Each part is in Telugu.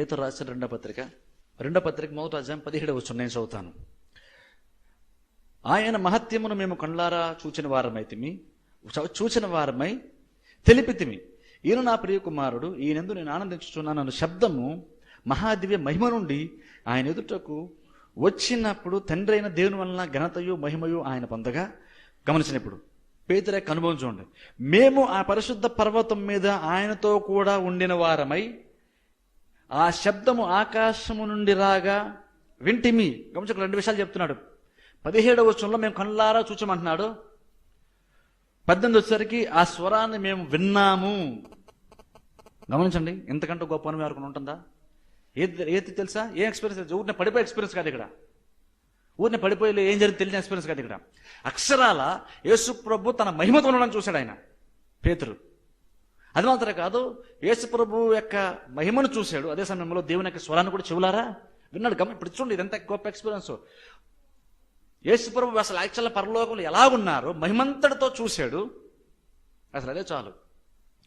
పేతురు రాసిన రెండో పత్రిక. రెండో పత్రిక మొదటి అధ్యాయం పదిహేడు వచ్చు నేను చదువుతాను. ఆయన మహత్యమును మేము కళ్ళారా చూచిన వారమైతిమి చూచిన వారమై తెలిపితిమి. ఈయన నా ప్రియ కుమారుడు ఈయనందు నేను ఆనందించుచున్నాను అన్న శబ్దము మహాదివ్య మహిమ నుండి ఆయన ఎదుటకు వచ్చినప్పుడు తండ్రి అయిన దేవుని వలన ఘనతయు మహిమయు ఆయన పొందగా గమనించినప్పుడు. పేదర యొక్క అనుభవం చూడండి. మేము ఆ పరిశుద్ధ పర్వతం మీద ఆయనతో కూడా ఉండిన వారమై ఆ శబ్దము ఆకాశము నుండి రాగా వింటిమి గమనించక రెండు విషయాలు చెప్తున్నాడు. పదిహేడవ వచనంలో మేము కళ్ళారా చూచమంటున్నాడు. పద్దెనిమిది వచ్చేసరికి ఆ స్వరాన్ని మేము విన్నాము. గమనించండి ఎంతకంటే గొప్ప అనుభవం ఎవరికి ఉంటుందా? ఏది ఏది తెలుసా? ఏ ఎక్స్పీరియన్స్ ఊరిని పడిపోయే ఎక్స్పీరియన్స్ కాదు ఇక్కడ. ఊరిని పడిపోయి ఏం జరిగింది తెలియని ఎక్స్పీరియన్స్ కాదు ఇక్కడ. అక్షరాల యేసు ప్రభు తన మహిమతో ఉండడం చూశాడు ఆయన పేతురు. అది మాత్రమే కాదు యేసుప్రభు యొక్క మహిమను చూశాడు. అదే సమయంలో దేవుని యొక్క స్వరాన్ని కూడా చెవులారా? విన్నాడు గమ ఇప్పుడు చూడండి ఇదంతా గొప్ప ఎక్స్పీరియన్స్ యేసుప్రభు అసలు యాక్చువల్ పరలోకంలో ఎలా ఉన్నారో మహిమంతటితో చూశాడు. అసలు అదే చాలు.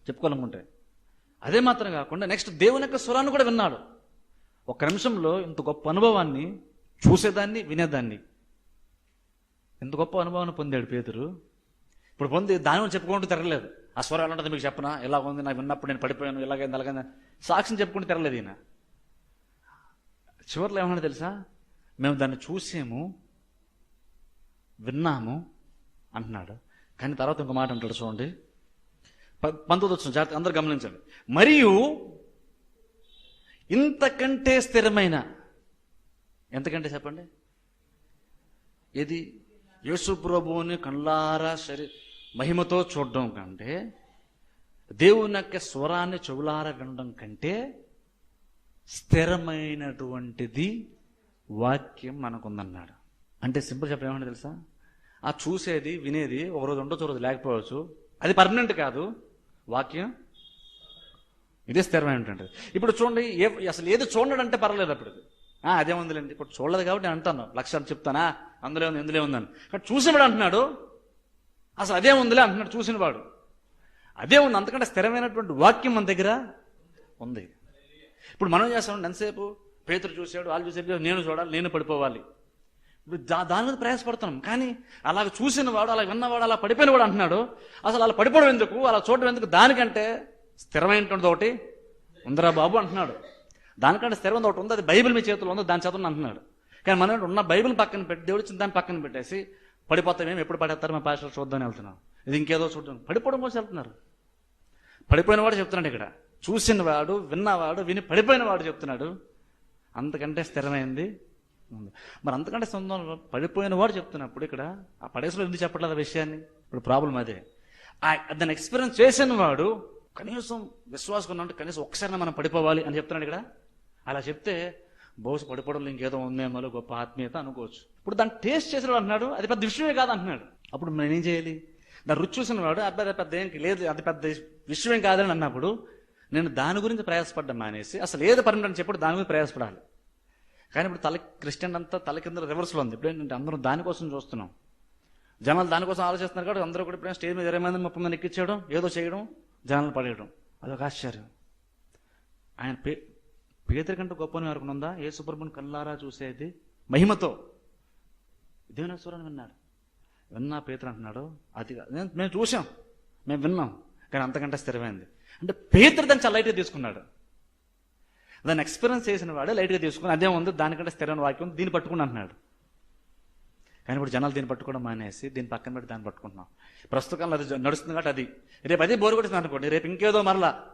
చెప్పుకోవాలనుకుంటే. అదే మాత్రం కాకుండా నెక్స్ట్ దేవుని యొక్క స్వరాన్ని కూడా విన్నాడు. ఒక నిమిషంలో ఇంత గొప్ప అనుభవాన్ని చూసేదాన్ని వినేదాన్ని. ఎంత గొప్ప అనుభవాన్ని పొందాడు పేదరు ఇప్పుడు పొంది దాని చెప్పుకుంటూ తిరగలేదు. ఆ స్వరం ఎలా ఉంటుంది మీకు చెప్పనా? ఎలా ఉంది నాకు విన్నప్పుడు నేను పడిపోయాను ఇలాగైంది అలాగైంది సాక్ష్యం చెప్పుకుంటూ తిరగలేదు ఈయన. చివరిలో ఏమన్నా తెలుసా? మేము దాన్ని చూసాము విన్నాము అంటున్నాడు. కానీ తర్వాత ఇంకో మాట అంటాడు చూడండి. పంతొమ్మిది వచ్చిన జాగ్రత్త అందరు గమనించండి. మరియు ఇంతకంటే స్థిరమైన ఎంతకంటే చెప్పండి? ఇది యేసు ప్రభువుని కళ్ళారా శరీ మహిమతో చూడడం కంటే దేవుని యొక్క స్వరాన్ని చెవులారా వినడం కంటే స్థిరమైనటువంటిది వాక్యం మనకుందన్నాడు. అంటే సింపుల్ చెప్పడం ఏమంటే తెలుసా? ఆ చూసేది వినేది ఒక రోజు ఉండొచ్చు ఒక రోజు లేకపోవచ్చు. అది పర్మనెంట్ కాదు. వాక్యం ఇదే స్థిరమైనటువంటిది. ఇప్పుడు చూడండి ఏ అసలు ఏది చూడడం అంటే పర్లేదు అప్పుడు అదే ఉందిలేండి. ఇప్పుడు చూడలేదు కాబట్టి నేను అంటాను. లక్ష్యాలు చెప్తానా? అందులో ఉంది ఇందులో ఉందని. కానీ చూసేవాడు అంటున్నాడు అసలు అదే ఉందిలే అంటున్నాడు చూసినవాడు. అదే ఉంది అంతకంటే స్థిరమైనటువంటి వాక్యం మన దగ్గర ఉంది. ఇప్పుడు మనం చేస్తాం ఎంతసేపు? పేతురు చూసాడు వాళ్ళు చూసాడు నేను చూడాలి నేను పడిపోవాలి. ఇప్పుడు దా దాని మీద ప్రయాసపడుతున్నాం. కానీ అలాగ చూసిన వాడు అలా విన్నవాడు అలా పడిపోయిన వాడు అంటున్నాడు. అసలు అలా పడిపోవడం ఎందుకు? అలా చూడడం ఎందుకు? దానికంటే స్థిరమైనటువంటి ఒకటి ఉందరా బాబు అంటున్నాడు. దానికంటే స్థిరమైన ఒకటి ఉంది అది బైబిల్ మీ చేతిలో ఉంది దాని చేతుల్లో అంటున్నాడు కానీ మనం ఉన్న బైబిల్ పక్కన పెట్టి దేవుడు దాన్ని పక్కన పెట్టేసి పడిపోతామేమి ఎప్పుడు పడేస్తారు? మా పాస్టర్ చూద్దామని వెళ్తున్నాం. ఇది ఇంకేదో చూడడం. పడిపోవడం కోసం వెళ్తున్నారు. పడిపోయిన వాడు చెప్తున్నాడు ఇక్కడ. చూసినవాడు విన్నవాడు విని పడిపోయిన వాడు చెప్తున్నాడు. అంతకంటే స్థిరమైంది ఉంది. మరి అంతకంటే సొంతం పడిపోయిన వాడు చెప్తున్నప్పుడు ఇక్కడ ఆ పడేసులో ఎందుకు చెప్పట్లేదు ఆ విషయాన్ని? ఇప్పుడు ప్రాబ్లం అదే. దాన్ని ఎక్స్పీరియన్స్ చేసిన వాడు కనీసం విశ్వాసం ఉన్నట్టు కనీసం ఒకసారి మనం పడిపోవాలి అని చెప్తున్నాడు ఇక్కడ. అలా చెప్తే బహుశా పడిపోవడంలో ఇంకేదో ఉందేమో గొప్ప ఆత్మీయత అనుకోవచ్చు. ఇప్పుడు దాన్ని టేస్ట్ చేసిన అన్నాడు అది పెద్ద విషయమే కాదు అంటున్నాడు. అప్పుడు మనం ఏం చేయాలి? దాన్ని రుచి చూసిన వాడు అబ్బాయి అది పెద్ద ఏం లేదు అది పెద్ద విషయం కాదని అన్నప్పుడు నేను దాని గురించి ప్రయాసపడ్డా మానేసి అసలు ఏది పర్మనెంట్ చెప్పాడు దాని గురించి ప్రయాసపడాలి. కానీ ఇప్పుడు తల క్రిస్టియన్ అంతా తల కింద రివర్స్లో ఉంది. ఇప్పుడు ఏంటంటే అందరం దానికోసం చూస్తున్నాం. జనాలు దానికోసం ఆలోచిస్తున్నారు కాబట్టి అందరూ కూడా ఇప్పుడు స్టేజ్ మీద ఇరవై మంది ముప్పై మంది ఎక్కించడం ఏదో చేయడం జనాలు పడేయడం. అదొక ఆశ్చర్యం. ఆయన పే పేదరి కంటే గొప్పని వరకు ఏ సుబ్రహ్మణ్యం కల్లారా చూసేది? మహిమతో. దేవనేశ్వరాన్ని విన్నాడు? విన్నా పేతురు అంటున్నాడు అది కాదు. నేను- మేము చూసాం మేము విన్నాం. కానీ అంతకంటే స్థిరమైంది. అంటే పేతురు దాన్ని చాలా లైట్గా తీసుకున్నాడు. దాన్ని ఎక్స్పీరియన్స్ చేసిన వాడు లైట్గా తీసుకుని అదే ఉంది దానికంటే స్థిరమైన వాక్యం దీన్ని పట్టుకుని అంటున్నాడు. కానీ ఇప్పుడు జనాలు దీన్ని పట్టుకోవడం మానేసి దీన్ని పక్కన పెట్టి దాన్ని పట్టుకుంటున్నాం. ప్రస్తుతం అది నడుస్తుంది కాబట్టి అది. రేపు అదే బోరు కొట్టింది అనుకోండి. రేపు ఇంకేదో మరలా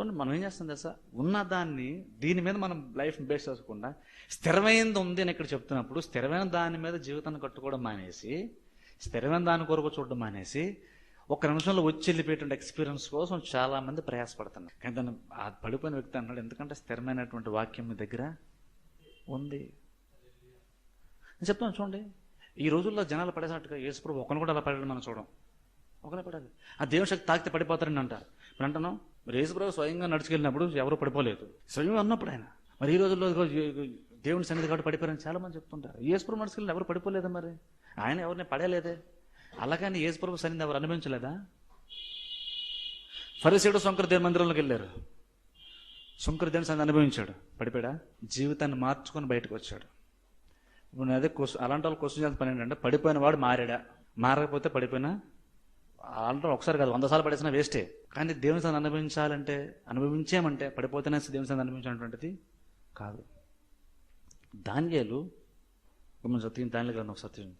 చూడండి మనం ఏం చేస్తాం తెలుసా? ఉన్న దాన్ని దీని మీద మనం లైఫ్ బేస్ చేసుకోకుండా స్థిరమైనది ఉంది అని ఇక్కడ చెప్తున్నప్పుడు స్థిరమైన దాని మీద జీవితాన్ని కట్టుకోవడం మానేసి స్థిరమైన దాని కొరకు చూడడం మానేసి ఒక నిమిషంలో వచ్చి వెళ్ళిపోయేటువంటి ఎక్స్పీరియన్స్ కోసం చాలామంది ప్రయాసపడుతున్నారు. కానీ దాన్ని ఆ పడిపోయిన వ్యక్తి అన్నాడు ఎందుకంటే స్థిరమైనటువంటి వాక్యం మీ దగ్గర ఉంది. నేను చెప్తాను చూడండి ఈ రోజుల్లో జనాలు పడేసినట్టుగా యేసుప్రభు ఒకరిని కూడా అలా పడడం మనం చూడం. ఒకరే పడాలి ఆ దేవుని శక్తి తాకితే పడిపోతారని అంటారు. ఇప్పుడు అంటున్నాం మరి యేసుప్రభు స్వయంగా నడుచుకెళ్ళినప్పుడు ఎవరు పడిపోలేదు. స్వయం అన్నప్పుడు ఆయన. మరి ఈ రోజుల్లో దేవుని సన్నిధి కాబట్టి పడిపోయారని చాలా మంది చెప్తుంటారు యేసుప్రభు నడుచుకెళ్ళిన ఎవరు పడిపోలేదా మరి? ఆయన ఎవరిని పడలేదే అలాగని యేసుప్రభు సన్నిధి ఎవరు అనుభవించలేదా? ఫరిసేడు శంకర దేవ మందిరంలోకి వెళ్ళారు. శంకర దేవుని సన్నిధి అనుభవించాడు. పడిపోయాడా? జీవితాన్ని మార్చుకొని బయటకు వచ్చాడు. ఇప్పుడు నేను అదే క్వశ్చన్ అలాంటి వాళ్ళు క్వశ్చన్ చేయాల్సిన పని ఏంటంటే పడిపోయిన వాడు మారాడా? మారకపోతే పడిపోయినా అలాంటి ఒకసారి కాదు వంద సార్లు పడేసినా వేస్టే కానీ దేవుని సంగతి అనుభవించాలంటే అనుభవించామంటే పడిపోతేనే దేవుని సంగతి అనుభవించినటువంటిది కాదు. ధాన్యాలు గమనించ సత్యం దానిలో గ్రంథం సత్యం.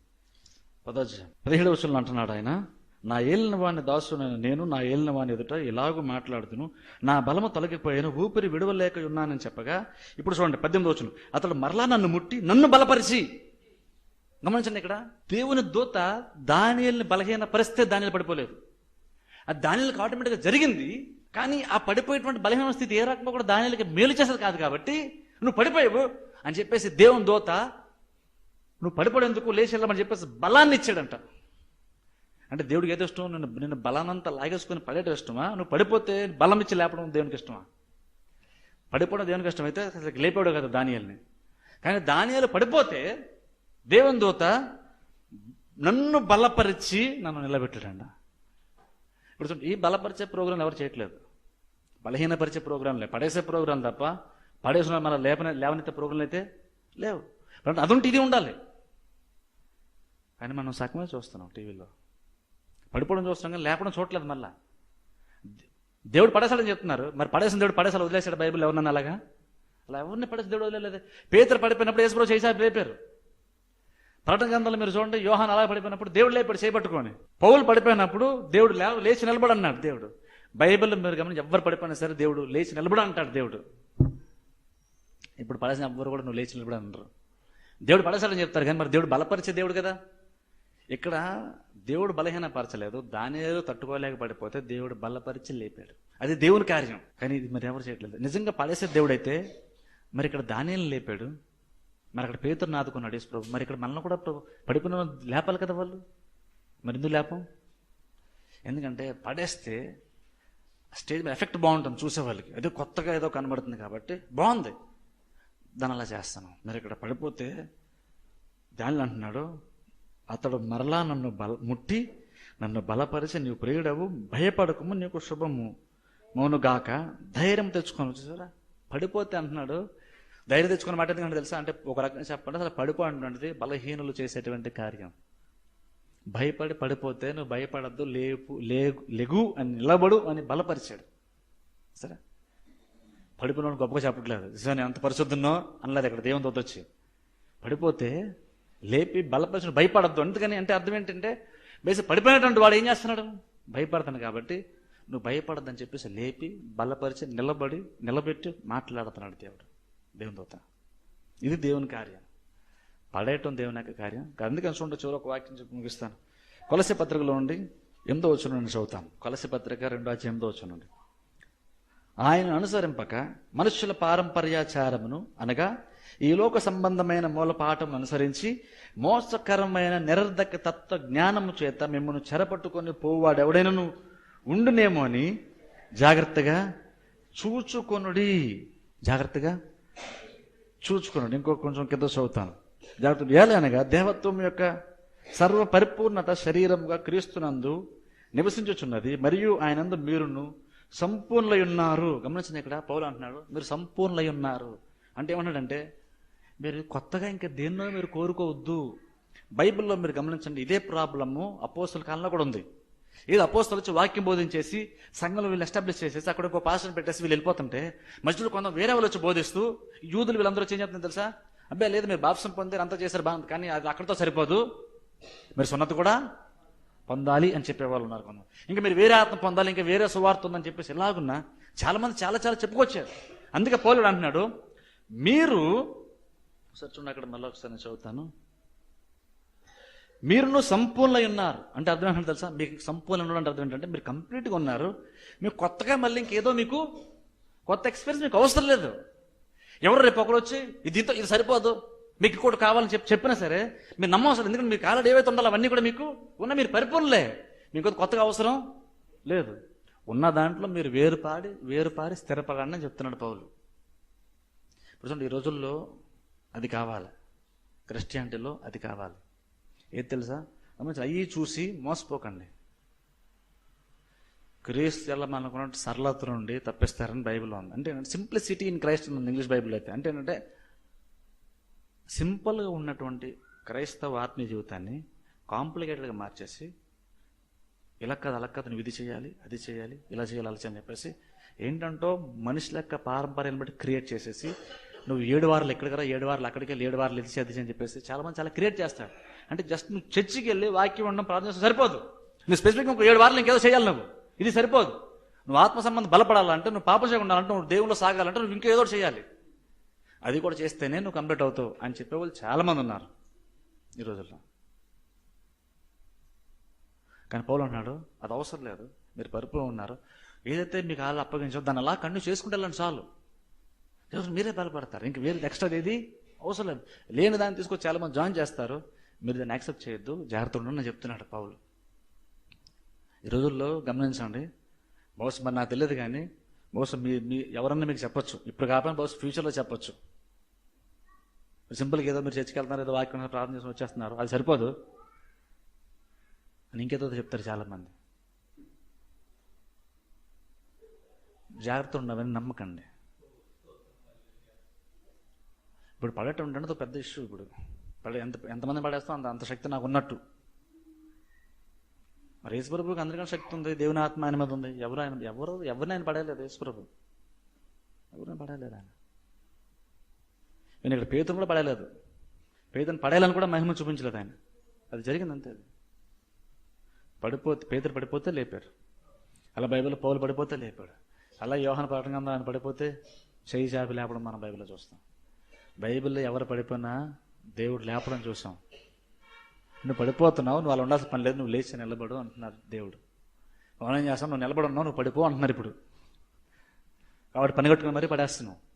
పదోధ్యాయం. పదిహేడు వచ్చులను అంటున్నాడు ఆయన నా ఏలిన వాడిని దాసునైన నేను నా ఏలిన వాని ఎదుట ఇలాగూ మాట్లాడుతును నా బలము తొలగిపోయాను ఊపిరి విడవలేక ఉన్నానని చెప్పగా ఇప్పుడు చూడండి పద్దెనిమిది వచ్చును అతడు మరలా నన్ను ముట్టి నన్ను బలపరిచి గమనించండి ఇక్కడ. దేవుని దూత దానియల్ని బలహీన పరిస్థితి దానిలు పడిపోలేదు. ఆ దానిలకు ఆటోమేటిక్గా జరిగింది కానీ ఆ పడిపోయేటువంటి బలహీన స్థితి ఏ రకంగా కూడా దానిలకి మేలు చేసేది కాదు కాబట్టి నువ్వు పడిపోయావు అని చెప్పేసి దేవుని దూత నువ్వు పడిపోయేందుకు లేచి వెళ్ళమని చెప్పేసి బలాన్ని ఇచ్చాడంట. అంటే దేవుడికి ఏదో ఇష్టం? నేను నిన్ను బలానంతా లాగేసుకుని పడేయడం ఇష్టమా? నువ్వు పడిపోతే బలం ఇచ్చి లేపడం దేవునికి ఇష్టమా? పడిపోవడం దేవునికి ఇష్టమైతే అసలు లేపాడు కదా దానియల్ని. కానీ దానియాలు పడిపోతే దేవుని దూత నన్ను బలపరిచి నన్ను నిలబెట్టాడంట. ఇప్పుడు చూడండి, ఈ బలపరిచే ప్రోగ్రాం ఎవరు చేయట్లేదు. బలహీనపరిచే ప్రోగ్రాంలే పడేసే ప్రోగ్రాం తప్ప పడేసిన మన లేపన లేవనెత్తే ప్రోగ్రాంలు అయితే లేవు. అంటే అదుంటే ఇది ఉండాలి. కానీ మనం సగమే చూస్తున్నాం టీవీలో. పడిపోవడం చూస్తున్నాం కానీ లేపడం చూడలేదు మళ్ళా. దేవుడు పడేసాడని చెప్తున్నారు. మరి పడేసిన దేవుడు పడేసాడు వదిలేశాడు బైబిల్ ఎవరన్నా అలాగా? అలా ఎవరిని పడేసి దేవుడు వదిలేదు పేదరు పడిపోయినప్పుడు యేసుప్రభు చేసారు లేపారు. ప్రకటన గ్రంథాలు మీరు చూడండి యోహాన్ అలా పడిపోయినప్పుడు దేవుడు లేపాడు చేపట్టుకొని పౌలు పడిపోయినప్పుడు దేవుడు లేవ లేచి నిలబడి అన్నాడు దేవుడు. బైబిల్ మీరు గమనించి ఎవ్వరు పడిపోయినా సరే దేవుడు లేచి నిలబడి అంటాడు దేవుడు. ఇప్పుడు పడేసిన ఎవ్వరు కూడా నువ్వు లేచి నిలబడి అంటారు దేవుడు పడేసాడని చెప్తారు కానీ మరి దేవుడు బలపరిచే దేవుడు కదా? ఇక్కడ దేవుడు బలహీనపరచలేదు దాని ఏదో తట్టుకోలేక పడిపోతే దేవుడు బలపరిచి లేపాడు. అది దేవుని కార్యం. కానీ ఇది మరి ఎవరు చేయట్లేదు? నిజంగా పడేసే దేవుడైతే మరి ఇక్కడ దానిని లేపాడు మరి అక్కడ పేతురు నాదుకున్నాడు యేసు ప్రభు మరి ఇక్కడ మనల్ని కూడా పడిపోయిన లేపాలి కదా వాళ్ళు? మరి ఎందుకు లేపం? ఎందుకంటే పడేస్తే స్టేజ్ మీద ఎఫెక్ట్ బాగుంటుంది చూసేవాళ్ళకి అదే ఏదో కొత్తగా ఏదో కనబడుతుంది కాబట్టి బాగుంది. దాని అలా చేస్తాను. మరి ఇక్కడ పడిపోతే దానిలో అంటున్నాడు అతడు మరలా నన్ను బల ముట్టి నన్ను బలపరిచి నీవు ప్రియుడవు భయపడకము నీకు శుభము. మౌనుగాక ధైర్యం తెచ్చుకొని చూసారా పడిపోతే అంటున్నాడు ధైర్యం తెచ్చుకున్న మాట ఎందుకంటే తెలుసా? అంటే ఒక రకంగా చెప్పండి అసలు పడిపో అంటున్నది బలహీనులు చేసేటువంటి కార్యం. భయపడి పడిపోతే నువ్వు భయపడద్దు లేపు లేగు లెగు అని నిలబడు అని బలపరిచాడు. సరే? పడిపోయిన గొప్పగా చెప్పట్లేదు. నేను ఎంత పరిశుద్ధున్నో అనలేదు ఇక్కడ దేవుని తోత పడిపోతే లేపి బలపరిచిన భయపడద్దు. అందుకని అంటే అర్థం ఏంటంటే బేసి పడిపోయినటువంటి వాడు ఏం చేస్తున్నాడు? భయపడతాను కాబట్టి నువ్వు భయపడద్దని చెప్పేసి లేపి బలపరిచి నిలబడి నిలబెట్టి మాట్లాడుతున్నాడు దేవుడు. దేవుని దూత. ఇది దేవుని కార్యం. పడేయటం దేవుని యొక్క కార్యం. అందుకని చూడండి చివరి ఒక వాక్యం చెప్పి ముగిస్తాను. కొలసి పత్రికలో ఉండి ఎనిమిదో వచ్చిన నుండి చదువుతాం. కొలసి పత్రిక రెండో అధ్యాయం ఎనిమిదో వచ్చిన నుండి. ఆయన అనుసరింపక మనుష్యుల పారంపర్యాచారమును అనగా ఈ లోక సంబంధమైన మూలపాఠం అనుసరించి మోసకరమైన నిరర్ధక తత్వ జ్ఞానము చేత మిమ్మల్ని చెరపట్టుకొని పోవాడు ఎవడైనను? ఉండునేమో అని జాగ్రత్తగా చూచుకొనుడి. జాగ్రత్తగా చూచుకున్నాడు. ఇంకో కొంచెం కింద చదువుతాను. జాగ్రత్త ఏలనగా దేవత్వం యొక్క సర్వ పరిపూర్ణత శరీరంగా క్రీస్తునందు నివసించుచున్నది. మరియు ఆయనందు మీరును సంపూర్ణలై ఉన్నారు గమనించిన ఇక్కడ పౌలు అంటున్నాడు మీరు సంపూర్ణలై ఉన్నారు అంటే ఏమన్నాడంటే మీరు కొత్తగా ఇంకా దేన్నో మీరు కోరుకోవద్దు. బైబిల్లో మీరు గమనించండి ఇదే ప్రాబ్లము అపోసల కాలంలో కూడా ఉంది. ఏదో అపోస్తలు వచ్చి వాక్యం బోధించేసి సంఘంలో వీళ్ళు ఎస్టాబ్లిష్ చేసేసి అక్కడ ఒక పాస్టర్ పెట్టేసి వీళ్ళు వెళ్ళిపోతుంటే మధ్యలో కొంత వేరే వాళ్ళు వచ్చి బోధిస్తూ యూదులు వీళ్ళందరూ వచ్చి ఏం చెప్తుంది తెలుసా? అబ్బాయి లేదు మీరు బాప్సం పొందారు అంతా చేశారు బాగుంది కానీ అది అక్కడితో సరిపోదు. మీరు సున్నత కూడా పొందాలి అని చెప్పేవాళ్ళు ఉన్నారు కొందరు. ఇంకా మీరు వేరే ఆత్మ పొందాలి ఇంకా వేరే సువార్త ఉందని చెప్పేసి ఎలాగున్నా చాలా మంది చాలా చాలా చెప్పుకొచ్చారు. అందుకే పోలేడు అంటున్నాడు మీరు ఒకసారి చూడండి అక్కడ మళ్ళీ ఒకసారి చదువుతాను. మీరును సంపూర్ణలై ఉన్నారు. అంటే అర్థం ఏంటంటే తెలుసా? మీకు సంపూర్ణ ఉండడం అంటే అర్థం ఏంటంటే మీరు కంప్లీట్గా ఉన్నారు. మీకు కొత్తగా మళ్ళీ ఇంకేదో మీకు కొత్త ఎక్స్పీరియన్స్ మీకు అవసరం లేదు. ఎవరు రేపు ఒకరు వచ్చి ఇది దీంతో ఇది సరిపోదు. మీకు ఇంకోటి కావాలని చెప్పి చెప్పినా సరే మీరు నమ్మవసరం ఎందుకంటే మీకు ఆల్రెడీ ఏవైతే ఉండాలో అవన్నీ కూడా మీకు ఉన్న మీరు పరిపూర్ణలే. మీకు కొత్తగా అవసరం లేదు. ఉన్న దాంట్లో మీరు వేరుపాడి వేరుపారి స్థిరపడండి అని చెప్తున్నాడు పౌలు. ఇప్పుడు చూడండి ఈ రోజుల్లో అది కావాలి. క్రిస్టియానిటీలో అది కావాలి. ఏది తెలుసా? గమనించండి అయ్యి చూసి మోసపోకండి. క్రీస్తు ఎలా మనకున్న సరళత నుండి తప్పిస్తారని బైబిల్ ఉంది. అంటే సింప్లిసిటీ ఇన్ క్రైస్ట్ ఉంది ఇంగ్లీష్ బైబిల్ అయితే. అంటే ఏంటంటే సింపుల్గా ఉన్నటువంటి క్రైస్తవ ఆత్మీయ జీవితాన్ని కాంప్లికేటెడ్గా మార్చేసి ఇలా కాదు అలా కాదు నువ్వు ఇది చేయాలి అది చేయాలి ఇలా చేయాలి అలా అని చెప్పేసి ఏంటంటో మనిషి లెక్క పారంపర్యాన్ని బట్టి క్రియేట్ చేసేసి నువ్వు ఏడు వారాలు ఎక్కడికి రా ఏడు వారాలు అక్కడికి వెళ్ళి ఏడు వారాలు ఇది చేయాలి, అని చెప్పేసి చాలా మంది చాలా క్రియేట్ చేస్తాడు అంటే జస్ట్ నువ్వు చర్చికి వెళ్ళి వాక్యం ఉండడం ప్రార్థన సరిపోదు. నువ్వు స్పెసిఫిక్గా ఒక ఏడు వారాలు ఇంకేదో చేయాలి నువ్వు. ఇది సరిపోదు. నువ్వు ఆత్మ సంబంధం బలపడాలంటే నువ్వు పాప ఉండాలంటే నువ్వు దేవుళ్ళు సాగాలంటే నువ్వు ఇంకేదో చేయాలి. అది కూడా చేస్తేనే నువ్వు కంప్లీట్ అవుతావు అని చెప్పే వాళ్ళు చాలామంది ఉన్నారు ఈ రోజుల్లో. కానీ పౌలు అన్నాడు అది అవసరం లేదు. మీరు పరిపూర్ణ ఉన్నారు. ఏదైతే మీకు అలా అప్పగించో దాన్ని అలా కంటిన్యూ చేసుకుంటే చాలు. మీరే బలపడతారు. ఇంక వేరే ఎక్స్ట్రా ఏది అవసరం లేదు. లేని దాన్ని తీసుకొచ్చి చాలామంది జాయిన్ చేస్తారు. మీరు దాన్ని యాక్సెప్ట్ చేయొద్దు జాగ్రత్త ఉండని చెప్తున్నాడు పౌలు. ఈ రోజుల్లో గమనించండి బహుశా మరి నాకు తెలియదు కానీ బహుశా మీ మీ ఎవరన్నా మీకు చెప్పొచ్చు. ఇప్పుడు కాకపోయినా బహుశా ఫ్యూచర్లో చెప్పొచ్చు. సింపుల్గా ఏదో మీరు చర్చికి వెళ్తున్నారు ఏదో వాక్యం ప్రార్థన చేసి వచ్చేస్తున్నారు అది సరిపోదు. అని ఇంకేదో చెప్తారు చాలామంది. జాగ్రత్త ఉండవని నమ్మకండి. ఇప్పుడు పడటం అంటే ఒక పెద్ద ఇష్యూ ఇప్పుడు. పడే ఎంత ఎంతమంది పడేస్తాం? అంత అంత శక్తి నాకు ఉన్నట్టు. మరి యేసుప్రభుకి అందరికన్నా శక్తి ఉంది. దేవుని ఆత్మ ఆయన మీద ఉంది. ఎవరు ఆయన ఎవరు ఎవరిని ఆయన పడేయలేదు యేసుప్రభు ఎవరిని పడేయలేదు ఆయన. నేను ఇక్కడ పేదను కూడా పడేయలేదు. పేదను పడేయాలని కూడా మహిమ చూపించలేదు ఆయన. అది జరిగింది అంతే అది. పడిపోతే పేదరు పడిపోతే లేపారు. అలా బైబిల్ పౌలు పడిపోతే లేపాడు. అలా యోహన పాఠంగా ఆయన పడిపోతే చేయి చాపి లేపడం మనం బైబిల్లో చూస్తాం. బైబిల్లో ఎవరు పడిపోయినా దేవుడు లేపడం చూసాం. నువ్వు పడిపోతున్నావు నువ్వు అలా ఉండాల్సిన పని లేదు నువ్వు లేచి నిలబడు అంటున్నారు దేవుడు. మనం ఏం చేస్తాం? నువ్వు నిలబడి ఉన్నావు నువ్వు పడిపో అంటున్నారు ఇప్పుడు. కాబట్టి పని కట్టుకుని మరీ పడేస్తున్నావు.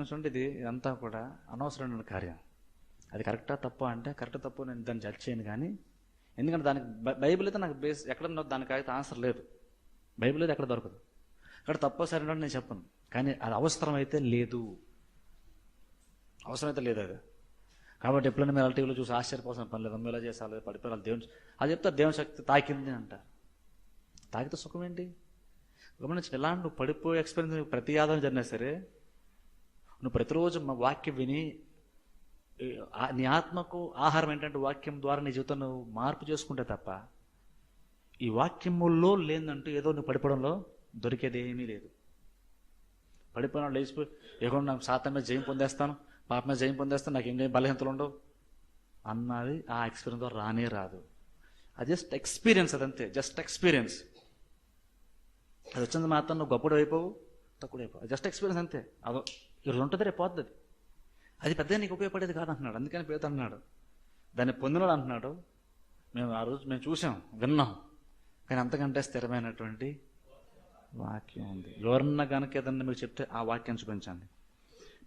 చూడండి ఇది ఇదంతా కూడా అనవసరమైన కార్యం. అది కరెక్టా తప్ప అంటే కరెక్ట్ తప్పు నేను దాన్ని జడ్జ్ చేయను కానీ ఎందుకంటే దానికి బై- బైబిల్ అయితే నాకు బేస్ ఎక్కడ దానికి అయితే ఆన్సర్ లేదు. బైబిల్ అయితే ఎక్కడ దొరకదు. అక్కడ తప్ప సరైన నేను చెప్పను. కానీ అది అవసరం అయితే లేదు. అవసరం అయితే లేదు అది. కాబట్టి ఎప్పుడైనా మీరు టీవీలో చూసి ఆశ్చర్యపోసిన పని లేదు. అమ్మేలా చేసాలి పడిపోయాలి దేవుని అది చెప్తారు దేవుని శక్తి తాకింది అంటారు తాకితే సుఖం ఏంటి? గమనించి ఎలాంటి నువ్వు పడిపోయే ఎక్స్పీరియన్స్ నీకు ప్రతి ఆదాయం జరిగినా సరే నువ్వు ప్రతిరోజు మా వాక్యం విని నీ ఆత్మకు ఆహారం ఏంటంటే వాక్యం ద్వారా నీ జీవితం నువ్వు మార్పు చేసుకుంటే తప్ప ఈ వాక్యముల్లో లేదంటూ ఏదో నువ్వు పడిపోవడంలో దొరికేది ఏమీ లేదు. పడిపోయిన లేచిపోయి ఎక్కడ నాకు సాతమే జయం పొందేస్తాను పాప మీద జయం పొందేస్తే నాకు ఇంకేం బలహీనతలు ఉండవు? అన్నది ఆ ఎక్స్పీరియన్స్ రానే రాదు. అది జస్ట్ ఎక్స్పీరియన్స్ అదంతే జస్ట్ ఎక్స్పీరియన్స్ అది వచ్చింది మాత్రం నువ్వు గొప్పడు అయిపోవు తక్కువ అయిపోవు. జస్ట్ ఎక్స్పీరియన్స్ అంతే. అదో ఈరోజు ఉంటుంది రేపు పోతుంది అది. అది నీకు ఉపయోగపడేది కాదు అంటున్నాడు అందుకని పేద అంటున్నాడు. దాన్ని పొందినాడు అంటున్నాడు. మేము ఆ రోజు మేము చూసాం విన్నాం. కానీ అంతకంటే స్థిరమైనటువంటి వాక్యం ఉంది. ఎవరన్నా కనుక ఏదన్నా మీరు చెప్తే ఆ వాక్యం చూపించండి.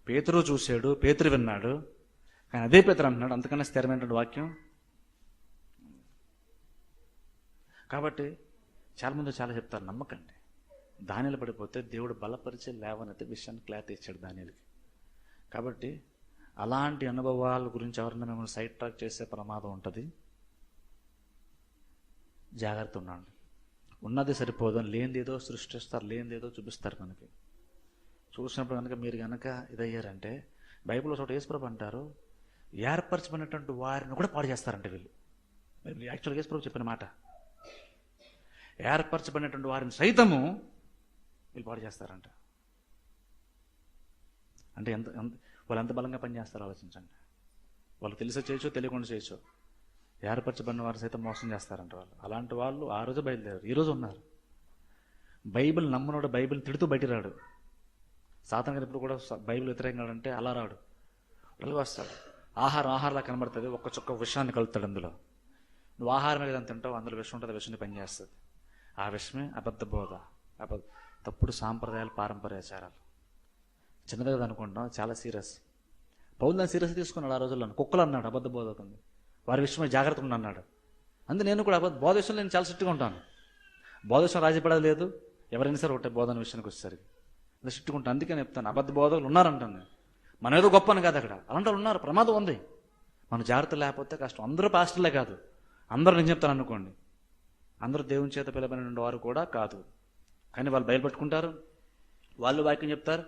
పేతురు చూశాడు పేతురు విన్నాడు. కానీ అదే పేతురు అంటున్నాడు అంతకన్నా స్థిరమైనటువంటి వాక్యం? కాబట్టి చాలామంది చాలా చెప్తారు నమ్మకండి. దానిలో పడిపోతే దేవుడు బలపరిచే లేవనైతే విషయాన్ని క్లారిటీ ఇచ్చాడు దానిలకి. కాబట్టి అలాంటి అనుభవాల గురించి ఎవరైనా మిమ్మల్ని సైడ్ ట్రాక్ చేసే ప్రమాదం ఉంటుంది. జాగ్రత్త ఉండండి. ఉన్నది సరిపోదు లేనిదేదో సృష్టిస్తారు లేనిదేదో చూపిస్తారు మనకి. చూసినప్పుడు కనుక మీరు కనుక ఇదయ్యారంటే బైబిల్లో చోట యేసుప్రభు అంటారు ఏర్పరచబడినటువంటి వారిని కూడా పాడు చేస్తారంట వీళ్ళు. యాక్చువల్గా యేసుప్రభు చెప్పిన మాట. ఏర్పరచబడినటువంటి వారిని సైతము వీళ్ళు పాడు చేస్తారంట. అంటే ఎంత ఎంత వాళ్ళు ఎంత బలంగా పనిచేస్తారో ఆలోచించండి. వాళ్ళు తెలిసో చేయొచ్చు తెలియకుండా చేయొచ్చు. ఏర్పరచబడిన వారు సైతం మోసం చేస్తారంట వాళ్ళు. అలాంటి వాళ్ళు ఆ రోజు బయలుదేరారు. ఈరోజు ఉన్నారు. బైబిల్ నమ్మనోడు బైబిల్ తిడుతూ బయట రాడు. సాతాన్ గారు ఇప్పుడు కూడా బైబిల్ వ్యతిరేకంగా అంటే అలా రాడు. అలాగే వస్తాడు. ఆహారం ఆహారంలా కనబడుతుంది. ఒక్క చుక్క విషయాన్ని కలుపుతాడు అందులో. నువ్వు ఆహారం ఏదైనా తింటావు అందులో విషం ఉంటుంది విషయాన్ని పనిచేస్తుంది ఆ విషయమే అబద్ధ బోధ. అబద్ధ తప్పుడు సాంప్రదాయాలు పారంపర్యాచారాలు చిన్నదిగా అనుకుంటాం చాలా సీరియస్. పౌలు దాన్ని సీరియస్ తీసుకున్నాడు ఆ రోజుల్లో. కుక్కలు అన్నాడు అబద్ధ బోధకుంది వారి విషయమే జాగ్రత్తగా ఉండి అన్నాడు. అందు నేను కూడా అబద్ధ బోధ విషయంలో నేను చాలా స్ట్రిక్ట్గా ఉంటాను. బోధ విషయం రాజీ లేదు ఎవరైనా సరే ఒకటే బోధన విషయానికి వచ్చేసరికి. అది స్ట్రిక్ట్గా అందుకని అందుకే చెప్తాను. అబద్ధ బోధకులు ఉన్నారంటాను నేను. మనం ఏదో గొప్ప అని కాదు అక్కడ. అలాంటి వాళ్ళు ఉన్నారు ప్రమాదం ఉంది. మన జాగ్రత్త లేకపోతే కష్టం. అందరూ పాస్టర్లే కాదు. అందరూ నేను చెప్తాను అనుకోండి. అందరూ దేవుని చేత పిలబడిన వారు కూడా కాదు. కానీ వాళ్ళు బయలుపెట్టుకుంటారు వాళ్ళు వాక్యం చెప్తారు.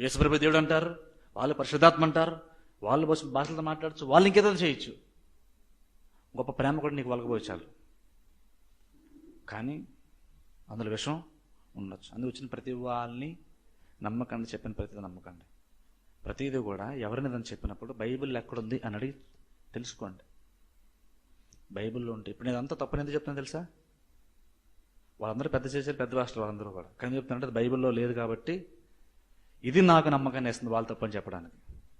యేసుప్రభు దేవుడు అంటారు. వాళ్ళు పరిశుద్ధాత్మ అంటారు. వాళ్ళు భాష- భాషలతో మాట్లాడచ్చు. వాళ్ళు ఇంకేదో చేయొచ్చు. గొప్ప ప్రేమ కూడా నీకు వలకపోవచ్చాలు కానీ అందులో విషం ఉండొచ్చు. అందుకు వచ్చిన ప్రతి వాళ్ళని నమ్మకండి చెప్పిన ప్రతిదీ నమ్మకండి. ప్రతిదీ కూడా ఎవరినిదని చెప్పినప్పుడు బైబిల్ ఎక్కడుంది అని అడిగి తెలుసుకోండి. బైబిల్లో ఉంటే ఇప్పుడు నేను అంతా తప్పని ఎందుకు చెప్తాను తెలుసా? వాళ్ళందరూ పెద్ద చేసేది పెద్ద భాషలు వాళ్ళందరూ కూడా. కానీ చెప్తానంటే అది బైబిల్లో లేదు కాబట్టి ఇది నాకు నమ్మకాన్ని వేస్తుంది వాళ్ళు తప్పని చెప్పడానికి.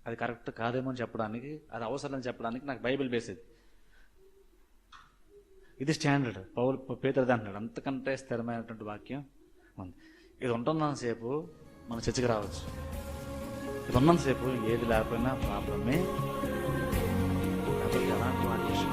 అది కరెక్ట్ కాదేమో అని చెప్పడానికి అది అవసరం అని చెప్పడానికి నాకు బైబిల్ బేసేది ఇది స్టాండర్డ్. పౌరు పేదరిది అంటున్నాడు. అంతకంటే స్థిరమైనటువంటి వాక్యం ఉంది. ఇది ఉంటున్నంతసేపు మన చర్చికి రావచ్చు. ఇది ఉన్నంతసేపు ఏది లేకపోయినా ప్రాబ్లమే. కాబట్టి వాటి విషయం